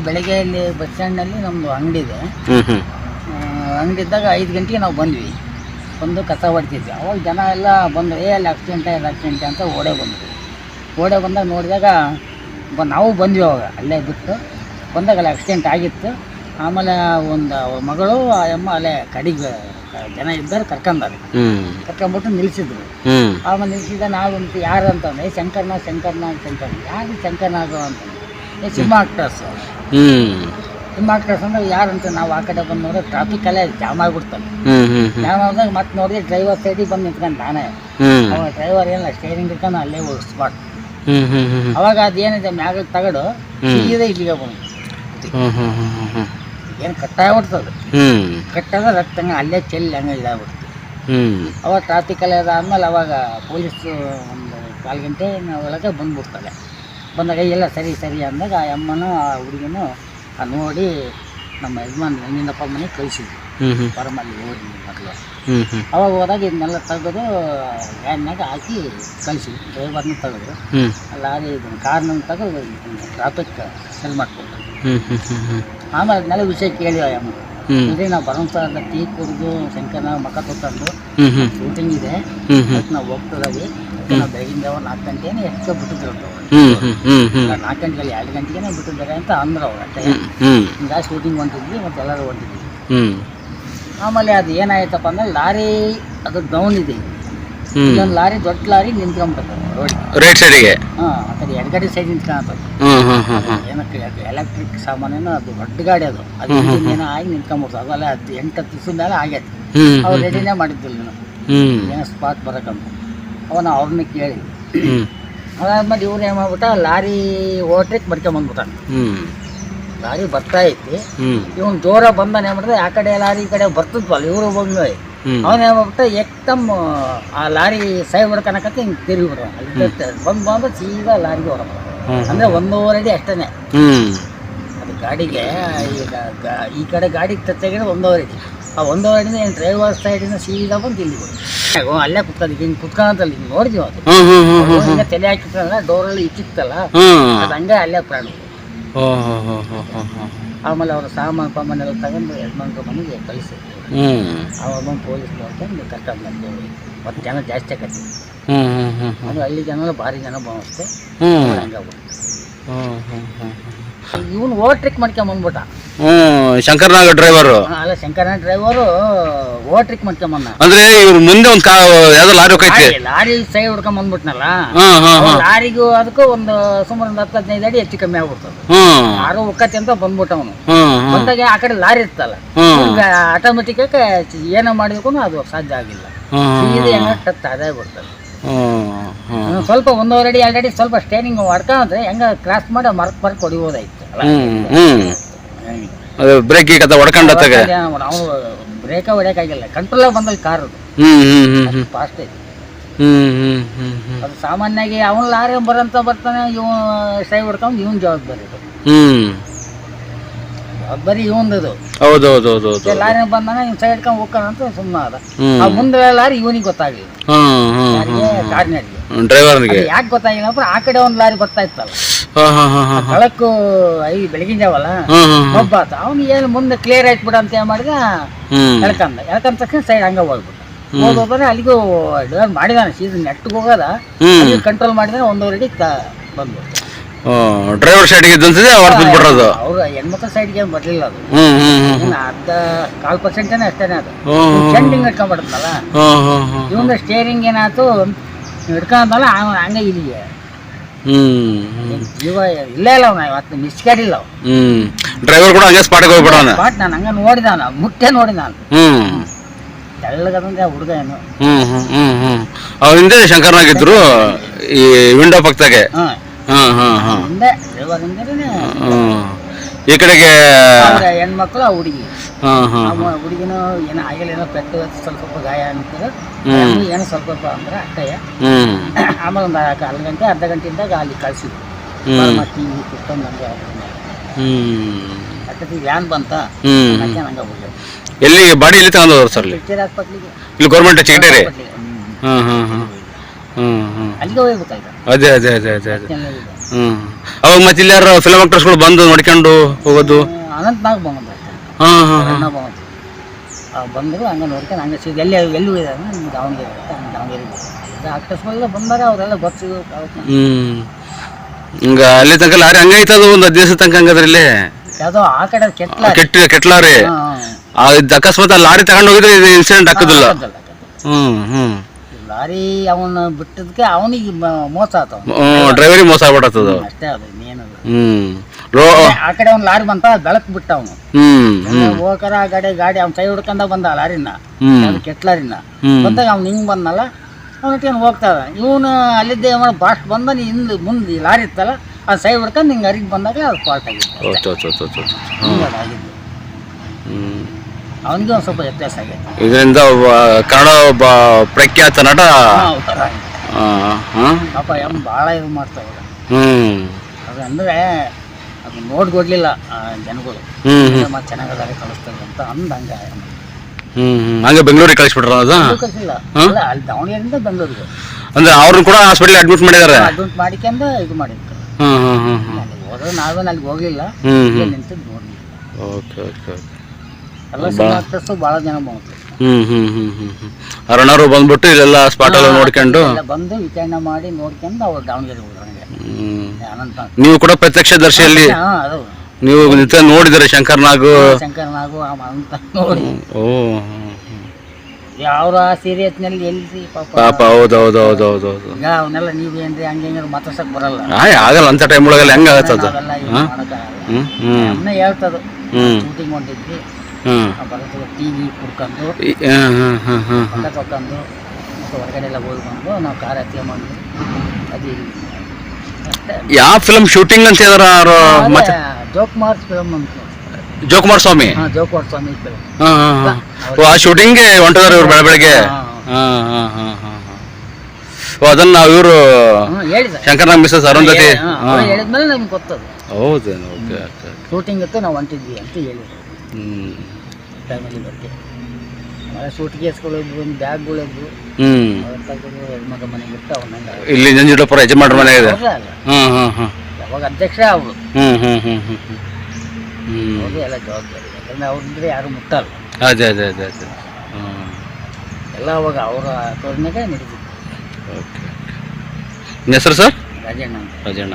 ಬೆಳಗ್ಗೆ ಇಲ್ಲಿ ಬಸ್ ಸ್ಟ್ಯಾಂಡ್ನಲ್ಲಿ ನಮ್ಮದು ಅಂಗಡಿ ಇದೆ ಅಂಗಡಿ ಇದ್ದಾಗ ಐದು ಗಂಟೆಗೆ ನಾವು ಬಂದ್ವಿ. ಬಂದು ಕಸ ಹೊಡ್ತಿದ್ವಿ. ಅವಾಗ ಜನ ಎಲ್ಲ ಬಂದು ಏ ಅಲ್ಲಿ ಆಕ್ಸಿಡೆಂಟ್ ಅಲ್ಲಿ ಆಕ್ಸಿಡೆಂಟ್ ಅಂತ ಓಡೇ ಬಂದ್ವಿ. ಓಡೇ ಬಂದಾಗ ನೋಡಿದಾಗ ಬ ನಾವು ಬಂದ್ವಿ ಅವಾಗ ಅಲ್ಲೇ ಬಿಟ್ಟು. ಬಂದಾಗ ಅಲ್ಲಿ ಆಕ್ಸಿಡೆಂಟ್ ಆಗಿತ್ತು. ಆಮೇಲೆ ಒಂದು ಮಗಳು ಆ ಅಮ್ಮ ಅಲ್ಲೇ ಕಡೆಗೆ ಜನ ಇದ್ದಾರೆ ಕರ್ಕೊಂಡಾರೆ. ಹ್ಮ್. ನಿಲ್ಸಿದ್ರು. ಆಮೇಲೆ ನಿಲ್ಸಿದ ನಾವು ಯಾರು ಅಂತಂದ್ರೆ ಶಂಕರ್ನ ಶಂಕರ್ನಾಗ್ ಶಂಕರ್ನಾಗ್ ಶಂಕರ್ ಯಾರು ಶಂಕರ್ನಾಗ ಅಂತ. ಸಿಂಹ ಆಕ್ಟರ್ಸ್ ಹ್ಮ್. ಸಿಂಹ ಆಕ್ಟರ್ಸ್ ಅಂದ್ರೆ ಯಾರು ಅಂತ ನಾವು ಆ ಕಡೆ ಬಂದು ನೋಡಿದ್ರೆ ಟ್ರಾಫಿಕ್ ಅಲ್ಲೇ ಜಾಮ್ ಆಗ್ಬಿಡ್ತಾನೆ ಹ್ಮ್ ಹ್ಮ್ ಹ್ಮ್. ಜಾಮ್ ಆದಾಗ ಮತ್ತೆ ನೋಡಿದ್ರೆ ಡ್ರೈವರ್ ಸೈಡಿಗೆ ಬಂದು ನಿಂತ್ಕೊಂಡು ನಾನೇ. ಹ್ಮ್. ಅವಾಗ ಡ್ರೈವರ್ ಏನಿಲ್ಲ ಸ್ಟೇರಿಂಗ್ ಇಟ್ಕೊಂಡು ಅಲ್ಲೇ ಹ್ಮ್ ಅವಾಗ ಅದೇನಿದೆ ಮ್ಯಾಗ ತಗಡು. ಸೀದಾ ಇಲ್ಲಿಗೆ ಬಂದು ಏನು ಕಟ್ಟಾಗ್ಬಿಡ್ತದೆ ಹ್ಮ್. ಕಟ್ಟದ ರಕ್ತ ಹಂಗೆ ಅಲ್ಲೇ ಚೆಲ್ಲಿ ಹಂಗೆ ಇದಾಗ್ಬಿಡ್ತು ಹ್ಮ್. ಅವಾಗ ಅಲ್ಲೇ ಅದಾದ್ಮೇಲೆ ಅವಾಗ ಪೊಲೀಸ್ ಒಂದು ಕಾಲು ಗಂಟೆ ಒಳಗೆ ಬಂದ್ಬಿಡ್ತಾರೆ. ಬಂದಾಗ ಎಲ್ಲ ಸರಿ ಸರಿ ಅಂದಾಗ ಆ ಅಮ್ಮನೂ ಆ ಹುಡುಗಿನೂ ಆ ನೋಡಿ ನಮ್ಮ ಯಜಮಾನ್ ನಿನ್ನಪ್ಪ ಮನೆಗೆ ಕಳಿಸಿದ್ವಿ ಪರಮಲ್ಲಿ ಹೋಗಿ ಮೊದಲು ಅವಾಗ ಹೋದಾಗ ಇದನ್ನೆಲ್ಲ ತೆಗೆದು ವ್ಯಾನ್ನಾಗ ಹಾಕಿ ಕಳಿಸಿ ಡ್ರೈವರ್ನ ತೆಗೆದು. ಲಾರಿ ಇದನ್ನು ಕಾರ್ನ ತೆಗೆದು ಟ್ರಾಫಿಕ್ ಸೆಲ್ ಮಾಡ್ಕೊಂಡು ಆಮೇಲೆ ಅದನ್ನೆಲ್ಲ ವಿಷಯ ಕೇಳಿ ಅಮ್ಮ ಇದ್ರೆ ನಾವು ಬರೋಂಥ ಟೀ ಕುಡಿದು ಶಂಕರ್ನ ಮಕ್ಕ ತೊಗೊಂಡು ಶೂಟಿಂಗ್ ಇದೆ. ನಾವು ಹೋಗ್ತದಾಗಿ ನಾವು ಬೆಳಗಿನ ಜಾವ ನಾಲ್ಕು ಗಂಟೆನೇ ಎಷ್ಟೋ ಬಿಟ್ಟಿದ್ರು ನಾಲ್ಕು ಗಂಟೆಗೆ ಎರಡು ಗಂಟೆಗೆ ಬಿಟ್ಟಿದ್ದಾರೆ ಅಂತ ಅಂದ್ರೆ ಅವ್ರು ಅಷ್ಟೇ. ಹಿಂಗಾಗಿ ಶೂಟಿಂಗ್ ಹೊಂಟಿದ್ವಿ ಮತ್ತೆ ಎಲ್ಲರೂ ಹೊಂಟಿದ್ವಿ. ಆಮೇಲೆ ಅದು ಏನಾಯ್ತಪ್ಪ ಅಂದ್ರೆ ಲಾರಿ ಅದು ಡೌನ್ ಇದೆ. ಇಲ್ಲೊಂದು ಲಾರಿ ದೊಡ್ಡ ಲಾರಿ ನಿಂತ್ಕೊಂಡ್ಬಿಟ್ಟು ರೋಡ್. ರೈಟ್ ಸೈಡಿಗೆ ಹಾಂ ಆ ಕಡೆ ಎಡಗಡೆ ಸೈಡ್ ನಿಂತ್ಕೊಂಡ್ಬಿಟ್ಟು ಹ್ಮ್ ಹ್ಮ್ ಹ್ಮ್ ಹ್ಮ್. ಏನಕ್ಕೆ ಎಲೆಕ್ಟ್ರಿಕ್ ಸಾಮಾನೇನೋ ಅದು ದೊಡ್ಡ ಗಾಡಿ ಅದು. ಅದು ಏನೋ ಆಗಿ ನಿಂತ್ಕೊಂಡ್ಬಿಡ್ತು ಅದಲ್ಲ ಅದು ಎಂಟು ಹತ್ತು ದಿವಸದ ಮೇಲೆ ಆಗೈತೆ. ಹ್ಮ್ ಅವ್ರು ರೆಡಿನೇ ಮಾಡಿದ್ದಿಲ್ಲ ಹ್ಮ್. ಏನೋ ಸ್ಪಾಟ್ ಬರಕಂತ. ಅವನ ಅವ್ರನ್ನ ಕೇಳಿ. ಹ್ಮ್. ಅದಾದ್ಮೇಲೆ ಇವ್ರು ಏನು ಮಾಡ್ಬಿಟ್ಟ ಲಾರಿ ಓಟ್ರಿಕ್ ಮಡ್ಕೊಂಬಂದ್ಬಿಟ್ಟ ಹ್ಮ್. ಲಾರಿ ಬರ್ತಾ ಐತಿ. ಇವನ್ ಜೋರ ಜೋರ ಏನ್ ಮಾಡಿದ್ರೆ ಆ ಕಡೆ ಲಾರಿ ಈ ಕಡೆ ಬರ್ತದ್ವಲ್ಲ ಇವರು ಬಂದು ಹ್ಮ್ ಅವನ ಏನ್ಬಿಟ್ಟ ಎಕ್ದಮ್ ಆ ಲಾರಿ ಸೈಡ್ ಹೊಡ್ಕೊಳಕತ್ತೆ ಹಿಂಗೆ ತಿರುಗಿಬಿಟ್ರು ಅಲ್ಲಿ ಬಂದು ಬಂದು ಸೀದಾ ಲಾರಿಗೆ ಹೊರ ಅಂದ್ರೆ ಒಂದೂವರೆ ಅಡಿ ಅಷ್ಟೇನೆ. ಅದು ಗಾಡಿಗೆ ಈಗ ಈ ಕಡೆ ಗಾಡಿ ತೆಗೆದ್ರೆ ಒಂದೂವರೆ ಅಡಿ. ಆ ಒಂದೂವರೆ ಅಡಿನ ಏನು ಡ್ರೈವರ್ ಸೈಡಿಂದ ಸೀದಾ ಬಂದು ಇಲ್ಲಿ ಬಿಡು ಅಲ್ಲೇ ಕುತ್ಕೊಂಡು ಹಿಂಗೆ ಕುತ್ಕೊಂತಲ್ಲ ಹಿಂಗೆ ನೋಡಿದ್ವಿ ಅದು? ಹಿಂಗೆ ತಲೆ ಹಾಕಿತ್ತಲ್ಲ ಡೋರಲ್ಲಿ ಇಚ್ಚಿತ್ತಲ್ಲ ಅದು ಹಂಗೆ ಅಲ್ಲೇ ಪ್ರಾಣ ಆಮೇಲೆ ಅವ್ರ ಸಾಮಾನು ಪಾಮಾನೆಲ್ಲ ತಗೊಂಡು ಯಜಮಾನ್ರ ಮನೆಗೆ ಕಳಿಸಿ ಹ್ಮ್. ಅವಾಗ ಬಂದು ಪೊಲೀಸ್ ನೋಡ್ಕೊಂಡು ಕರ್ಕೊಂಡು ಬಂದೇವಿ. ಮತ್ತು ಜನ ಜಾಸ್ತಿ ಆಗತ್ತೆ ಹ್ಮ್ ಹ್ಮ್ ಹ್ಮ್ ಹ್ಮ್. ಅದು ಹಳ್ಳಿ ಜನ ಭಾರಿ ಜನ ಬಂದಷ್ಟೇ ಹ್ಮ್. ಹಂಗೆ ಹ್ಮ್ ಹ್ಞೂ ಹ್ಞೂ ಇವನು ಓವರ್ಟ್ರಿಕ್ ಮಾಡ್ಕೊಂಬಂದ್ಬಿಟ್ಟ ಹ್ಮ್. ಶಂಕರ್ನಾಗ ಡ್ರೈವರ್ ಅಲ್ಲ ಶಂಕರನ ಡ್ರೈವರು ಓಟ್ರಿಕ್ ಮಾಡ್ಕೊಂಬಂದ. ಅಂದ್ರೆ ಇವ್ರ ಮುಂದೆ ಒಂದ್ ಕಾ ಯಾವ್ದೋ ಲಾರಿ ಹೋಗೈತಿ. ಲಾರಿ- ಲಾರಿ ಹ್ಮ್ ಹ್ಮ್ ಅವ ಲಾರಿಗೂ ಅದಕ್ಕೂ ಒಂದು ಸುಮಾರು ಒಂದು ಹತ್ತು ಹದಿನೈದು ಅಡಿ ಹೆಚ್ಚು ಕಮ್ಮಿ ಆಗ್ಬಿಡ್ತದೆ. ಹ್ಮ್ ಯಾರೋ ಅಂತ ಬಂದ್ಬಿಟ್ಟ ಅವನು. ಹ್ಮ್ ಹ್ಮ್ ಬಂದಾಗ ಆ ಕಡೆ ಲಾರಿ ಇರ್ತಲ್ಲ ಹ್ಮ್ ಆಟೋಮೆಟಿಕ್ ಏನೋ ಮಾಡಿದಕ್ಕೂ ಅದು ಸಾಧ್ಯ ಆಗಿಲ್ಲ. ಹ್ಮ್ ಸೀದಾ ಹೆಂಗ ಟಚ್ ಅದೇ ಬಿಡ್ತದೆ. ಹ್ಮ್ ಹ್ಮ್ ಅವ್ನು ಸ್ವಲ್ಪ ಒಂದೂವರೆ ಅಡಿ ಎರಡು ಅಡಿ ಸ್ವಲ್ಪ ಸ್ಟೇನಿಂಗ್ ಹೊಡ್ಕೊಂಡ್ರೆ ಹೆಂಗ ಕ್ರಾಸ್ ಮಾಡಿ ಮರ್ಕ್ ಮರ್ಕ್ ಹೊಡಿಬೋದಾಯ್ತು. ಅಲ್ಲ? ಹ್ಮ್ ಹ್ಮ್. ಹಂಗೆ. ಅದು ಬ್ರೇಕ್ ಕತ್ತ ಹೊಡ್ಕೊಂಡತ್ತಾಗ ನಾವು ಬ್ರೇಕ ಹೊಡ್ಯಕ್ಕಾಗಿಲ್ಲ ಕಂಟ್ರೋಲ್ ಬಂದಲ್ಲಿ ಕಾರ್ ಹ್ಮ್ ಫಾಸ್ಟ್ ಐತಿ. ಅದು ಸಾಮಾನ್ಯವಾಗಿ ಅವನು ಲಾರಿ ಬರಂತ ಬರ್ತಾನೆ ಇವ ಸೈ ಹೊಡ್ಕೊಂಡು ಇವನ್ ಜವಾಬ್ದಾರಿ ಇದು ಹ್ಮ್. ಜವಾಬ್ದಾರಿ ಇವಂದದು ಹೌದು ಹೌದು ಹೌದು ಹೌದು ಲಾರಿ ಬಂದಾನ ಇವನ್ ಸೈ ಹಿಡ್ಕೊಂಡು ಹೋಗ್ತಾನ ಅಂತ ಸುಮ್ಮನೆ ಅದ. ಆ ಮುಂದೆ ಲಾರಿ ಇವನಿಗೆ ಗೊತ್ತಾಗಲಿಲ್ಲ. ಹ್ಮ್ ಯಾರಿಗೆ ಡ್ರೈವರ್ನಿಗೆ ಯಾಕೆ ಗೊತ್ತಾಗಿಲ್ಲ ಅಂದ್ರೆ ಆ ಕಡೆ ಒಂದು ಲಾರಿ ಬರ್ತಾ ಇತ್ತಲ್ಲ. ಬೆಳಕು ಐ ಬೆಳಗಿನ ಜಾವಲ್ಲ? ಹ್ಮ್ ಹ್ಮ್ ಹ್ಮ್ ಒಬ್ಬ ಆತ. ಅವ್ನು ಏನು ಮುಂದೆ ಕ್ಲಿಯರ್ ಆಯ್ತು ಬಿಡ ಅಂತ ಏನ್ ಮಾಡಿದ ಎಳ್ಕಂದ. ಎಳ್ಕಂದ ತಕ್ಷಣ ಸೈಡ್ ಹಂಗ ಹೋಗ್ಬಿಟ್ಟ. ಹೋಗೋದ್ರೆ ಅಲ್ಲಿಗೂ ಡಿವೈಡ್ ಮಾಡಿದಾನೆ. ಸೀಸನ್ ನೆಟ್ಟಿಗೆ ಹೋಗೋದ ಕಂಟ್ರೋಲ್ ಮಾಡಿದ್ರೆ ಒಂದೂವರೆ ಅಡಿ ತ ಬಂದ್ಬಿಟ್ಟು ಡ್ರೈವರ್ ಸೈಡ್ಗೆ ಇದ್ದಂತದೆ ಅವ್ರು ಬಿಟ್ಬಿಡೋದು ಅವ್ರು ಹೆಣ್ಮಕ್ಳ ಸೈಡ್ಗೆ ಏನು ಬರಲಿಲ್ಲ ಅದು. ಇನ್ನು ಅರ್ಧ ಕಾಲು ಪರ್ಸೆಂಟೇನೆ ಅಷ್ಟೇನೆ ಅದು. ಚೆಂಡಿಂಗ್ ಇಟ್ಕೊಂಡ್ಬಿಡುತ್ತಲ್ಲ ಇವಂದ ಸ್ಟೇರಿಂಗ್ ಏನಾಯ್ತು? ಹಿಡ್ಕೊಂಡಲ್ಲ ಹಂಗ ಇಲ್ಲಿಗೆ. ಜೀವ ಇಲ್ಲೇ ಇಲ್ಲ ಅವ್ನು ಇವತ್ತು ಮಿಸ್ ಇಲ್ಲ ಅವ್ನು. ಹ್ಮ್. ಡ್ರೈವರ್ ಕೂಡ ಹಂಗೆ ಸ್ಪಾಟಿಗೆ ಹೋಗ್ಬಿಡೋಣ ಬಟ್ ನಾನು ಹಂಗ ನೋಡಿದ ನಾನು ಮುಟ್ಟೆ ನೋಡಿ ನಾನು ಹ್ಮ್. ತೆಳ್ಳಗದಂದ್ರೆ ಹುಡುಗ ಏನು. ಹ್ಮ್ ಹ್ಮ್ ಹ್ಮ್ ಹ್ಮ್. ಅವ್ರ ಹಿಂದೆ ಶಂಕರ್ನಾಗಿದ್ರು ಈ ವಿಂಡೋ ಪಕ್ಕದಾಗೆ. ಹಾಂ. ಹಾಂ ಹಾಂ ಹಾಂ. ಹಿಂದೆ ಡ್ರೈವರ್ ಹಿಂದೆ ಹ್ಮ್. ಈ ಕಡೆಗೆ ಹೆಣ್ಮಕ್ಳು ಆ ಹುಡುಗಿ. ಹುಡುಗಿನೂ ಏನ ಆಗಿಲ್ಲ ಏನೋ ಪೆಟ್ಟು ಸ್ವಲ್ಪ ಸ್ವಲ್ಪ ಗಾಯ ಅಂತದ ಹ್ಮ್. ಏನೋ ಸ್ವಲ್ಪ ಸ್ವಲ್ಪ ಅಂದ್ರೆ ಅಟ್ಟಯ್ಯ ಹ್ಮ್. ಆಮೇಲೆ ಒಂದು ಅರ್ಧ ಗಂಟೆ ಅರ್ಧ ಗಂಟೆಯಿಂದಾಗ ಅಲ್ಲಿ ಕಳಿಸಿದ್ವಿ ಹ್ಮ್. ಟಿ ವಿ ಕುತ್ಕೊಂಡು ಹ್ಮ್. ಅಷ್ಟೊತ್ತಿಗೆ ವ್ಯಾನ್ ಬಂತ ಹಂಗೆ ಹೋಗ್ಯಾವ ಎಲ್ಲಿ ಬಾಡಿ ಎಲ್ಲಿ ತಗೊಂಡು ಹೋದ್ರು ಸರ್ ಇಲ್ಲಿ ಗೌರ್ಮೆಂಟ್ ಚಿಗಟೇರಿ ಹ್ಮ್. ಹಾಂ ಹಾಂ ಹಾಂ ಅದೇ ಅದೇ ಅದೇ ಅದೇ ಅದೇ. ಹ್ಮ್. ಅವಾಗ ಮತ್ತೆ ಇಲ್ಲಿ ಯಾರು ಫಿಲಮ್ ಆಕ್ಟರ್ಸ್ಗಳು ಬಂದು ನೋಡ್ಕೊಂಡು ಹೋಗೋದು? ಅನಂತನಾಗ್ ಬಂದ. ಅಣ್ಣ ಬಂದ ಬಂದರು ಹಂಗ ನೋಡ್ಕೊಂಡು ಹಂಗೆ ಸೀದ ಎಲ್ಲಿ ಎಲ್ಲೂ ಇದ್ದಾರೆ ದಾವಣಗೆರೆ ದಾವಣಗೆರೆ ಹಂಗೆ ದಾವಣಗೆರೆಗೆ ಈಗ ಬಂದಾಗ ಅವರೆಲ್ಲ ಗೊತ್ತಿದ್ದು ಹಿಂಗ ಅಲ್ಲಿ ತನಕ ಲಾರಿ ಹಂಗೈತದು ಒಂದು ಹತ್ತು ದಿವಸ ತನಕ ಹಂಗದ್ರಲ್ಲಿ? ಯಾವುದೋ ಆ ಕಡೆ ಕೆಟ್ಲ ಕೆಟ್ಟ ಕೆಟ್ಲಾರಿ ಅಕಸ್ಮಾತ್ ಲಾರಿ ತಗೊಂಡು ಹೋಗಿದ್ರೆ ಇದು ಇನ್ಸಿಡೆಂಟ್ ಹಾಕೋದಿಲ್ಲ. ಹ್ಮ್ ಹ್ಮ್. ಲಾರಿ ಅವನ ಬಿಟ್ಟದಕ್ಕೆ ಅವನಿಗೆ ಮೋಸ ಆತ. ಡ್ರೈವರಿಗೆ ಮೋಸ ಆಗ್ಬಿಡತ್ತದ. ಅಷ್ಟೇ ಅದು ಇನ್ನೇನದು ಹ್ಮ್. ಆ ಕಡೆ ಒಂದು ಲಾರಿ ಬಂತ ಬೆಳಕ್ ಬಿಟ್ಟ ಅವನು. ಹೋಗರ ಆ ಗಾಡಿ ಗಾಡಿ ಅವ್ನ ಕೈ ಹಿಡ್ಕೊಂಡ ಬಂದ ಲಾರಿನ. ಕೆಟ್ಟ ಲಾರಿನ. ಬಂದಾಗ ಅವ್ನು ಹಿಂಗ್ ಬಂದಲ್ಲ ಅವನಿಗೆ ಹೋಗ್ತಾವ ಇವನು ಅಲ್ಲಿದ್ದೆ ಅವನು ಬಾಸ್ಟ್ ಬಂದ ಹಿಂದೆ ಮುಂದೆ ಲಾರಿ ಇತ್ತಲ್ಲ ಆ ಸೈಡ್ ಹಿಡ್ಕೊಂಡು ಹಿಂಗೆ ಅರಿಗ್ ಬಂದಾಗ ಅದು ಫಾಲ್ಟ್ ಆಗಿತ್ತು ಅವನಿಗೆ ಒಂದು ಸ್ವಲ್ಪ ವ್ಯತ್ಯಾಸ ಆಗೈತೆ ಇದರಿಂದ ಕನ್ನಡ ಒಬ್ಬ ಪ್ರಖ್ಯಾತ ನಟ? ಪಾಪ ಭಾಳ ಇದು ಮಾಡ್ತಾವ ಹ್ಮ್. ಅದು ಅಂದರೆ ಅದು ನೋಡ್ಕೊಡ್ಲಿಲ್ಲ ಆ ಜನಗಳು. ಮತ್ತೆ ಚೆನ್ನಾಗದಾರೆ ಕಳಿಸ್ತಾರೆ ಅಂತ ಅಂದ ಹಂಗೆ ಹ್ಮ್ ಹ್ಮ್. ಹಂಗೆ ಬೆಂಗಳೂರಿಗೆ ಕಳಿಸ್ಬಿಟ್ರ ಅದ? ಕಳಿಸಿಲ್ಲ. ಅಲ್ಲ ಅಲ್ಲಿ ದಾವಣಗೆರೆಯಿಂದ ಬೆಂಗಳೂರಿಗೆ. ಅಂದ್ರೆ ಅವ್ರನ್ನ ಕೂಡ ಹಾಸ್ಪಿಟಲ್ ಅಡ್ಮಿಟ್ ಮಾಡಿದ್ದಾರೆ ಅಡ್ಮಿಟ್ ಮಾಡಿಕೊಂಡು ಇದು ಮಾಡಿದ್ರು. ಹ್ಮ್ ಹ್ಮ್ ಹ್ಮ್ ಹ್ಮ್. ಅಲ್ಲಿಗೆ ಹೋದ್ರೆ ನಾವೇನು ಅಲ್ಲಿಗೆ ಹೋಗಲಿಲ್ಲ. ಹ್ಮ್ ಇಲ್ಲೇ ಹ್ಮ್ ನಿಂತಿದ್ದು ನೋಡ್ಲಿ ಓಕೆ ಓಕೆ ಓಕೆ. ಎಲ್ಲ ಸಿನಿಮಾ ಆಕ್ಟರ್ಸು ಭಾಳ ಜನ ಬಂತು ಹ್ಮ್ ಹ್ಮ್ ಹ್ಮ್ ಹ್ಮ್ ಹ್ಮ್. ಅರುಣರು ಬಂದ್ಬಿಟ್ಟು ಇಲ್ಲೆಲ್ಲ ಸ್ಪಾಟ್ ಎಲ್ಲ ನೋಡ್ಕೊಂಡು ಎಲ್ಲ ಬಂದು ವಿಚಾರಣೆ ಮಾಡಿ ನೋಡ್ಕೊಂಡು ಅವ್ರು ದಾವಣಗೆರೆ ಹೋದ್ರು ನೀವು ಕೂಡ ಪ್ರತ್ಯಕ್ಷದರ್ಶಿಯಲ್ಲಿ ನೀವು ನಿತ್ಯ ನೋಡಿದ್ರೆ ಶಂಕರ್ನಾಗು ಶಂಕರ್ನಾಗು ಅಂತ ನೋಡಿ. ಓ. ಅವ್ರ ಸೀರಿಯಸ್ನಲ್ಲಿ ಎಲ್ಲಿ ಪಾಪ? ಹೌದು ಹೌದು ಹೌದು ಹೌದು ಹೌದು ಈಗ ಅವನ್ನೆಲ್ಲ ನೀವೇನ್ರಿ ಹಂಗೆ ಮಾತಾಡ್ಸಕ್ ಬರಲ್ಲ. ಆಯ್ ಆಗಲ್ಲ ಅಂತ ಟೈಮ್ ಒಳಗೆಲ್ಲ ಹೆಂಗ ಆಗತ್ತದ ಅಮ್ಮನೆ ಹೇಳ್ತದು. ಶೂಟಿಂಗ್ ಹೊಂಟಿದ್ವಿ. ಬರೋದು ಟಿ ವಿ ಕುಡ್ಕೊಂಡು ಹ್ಮ್ ಪಕ್ಕ ಹೊರಗಡೆ ಎಲ್ಲ ಹೋಗಿ ಬಂದು ನಾವು ಕಾರ್ ಮಾಡಿದ್ವಿ ಅದು ಯಾವ ಫಿಲ್ಮ್ ಶೂಟಿಂಗ್ ಅಂತ ಹೇಳಿದ್ರ ಅವ್ರು ಮತ್ತೆ? ಜೋಕ್ ಫಿಲಮ್ ಅಂತ. ಜೋಕುಮಾರ್ ಸ್ವಾಮಿ? ಹಾಂ ಜೋಕುಮಾರ್ ಸ್ವಾಮಿ ಫಿಲಮ್ ಹಾ ಹಾ ಹಾ. ಓ ಆ ಶೂಟಿಂಗ್ಗೆ ಹೊಂಟಿದಾರೆ ಇವ್ರು ಬೆಳ ಬೆಳಗ್ಗೆ? ಹಾ. ಹಾ ಹಾ. ಹಾ ಹಾ ಹಾ ಓ ಅದನ್ನ ನಾವು ಇವರು ಹ್ಞೂ ಹೇಳಿದ. ಶಂಕರ್ನಾಗ್ ಮಿಸಸ್ ಅರುಂಧತಿ ಹಾ ಹೇಳಿದ್ಮೇಲೆ ನಮ್ಗೆ ಗೊತ್ತದು. ಹೌದೇನು ಓಕೆ ಓಕೆ ಶೂಟಿಂಗ್ ಇತ್ತು ನಾವು ಹೊಂಟಿದ್ವಿ ಅಂತ ಹೇಳಿದ್ರು. ಹ್ಮ್. ಫ್ಯಾಮಿಲಿ ಬಗ್ಗೆ. ಸೂಟ್ ಕೇಸ್ಗಳಿದ್ವು ಒಂದು ಹ್ಮ್. ಮಗ ಮನೆಗೆ ಇಲ್ಲಿ ಯಜಮಾನ್ರ ಮನೆ ಇದೆ. ಹ್ಮ್ ಹ್ಮ್ ಅಧ್ಯಕ್ಷ ಅವರು ಹ್ಮ್ ಹ್ಮ್ ಹ್ಮ್ ಹ್ಮ್ ಹ್ಮ್. ಹ್ಮ್. ಅವ್ರದ್ದು ಎಲ್ಲ ಜವಾಬ್ದಾರಿ. ಯಾಕಂದ್ರೆ ಅವ್ರಿದ್ರೆ ಯಾರು ಮುಟ್ಟಲ್ಲ. ಅದೇ ಅದೇ ಅದೇ ಅದೇ. ಹ್ಮ್. ಎಲ್ಲ ಅವಾಗ ಅವರ ತೋರ್ನಾಗ ನಡೀತಿತ್ತು. ಓಕೆ ನಿಮ್ಮ ಹೆಸರು ಸರ್? ರಾಜಣ್ಣ ರಾಜಣ್ಣ.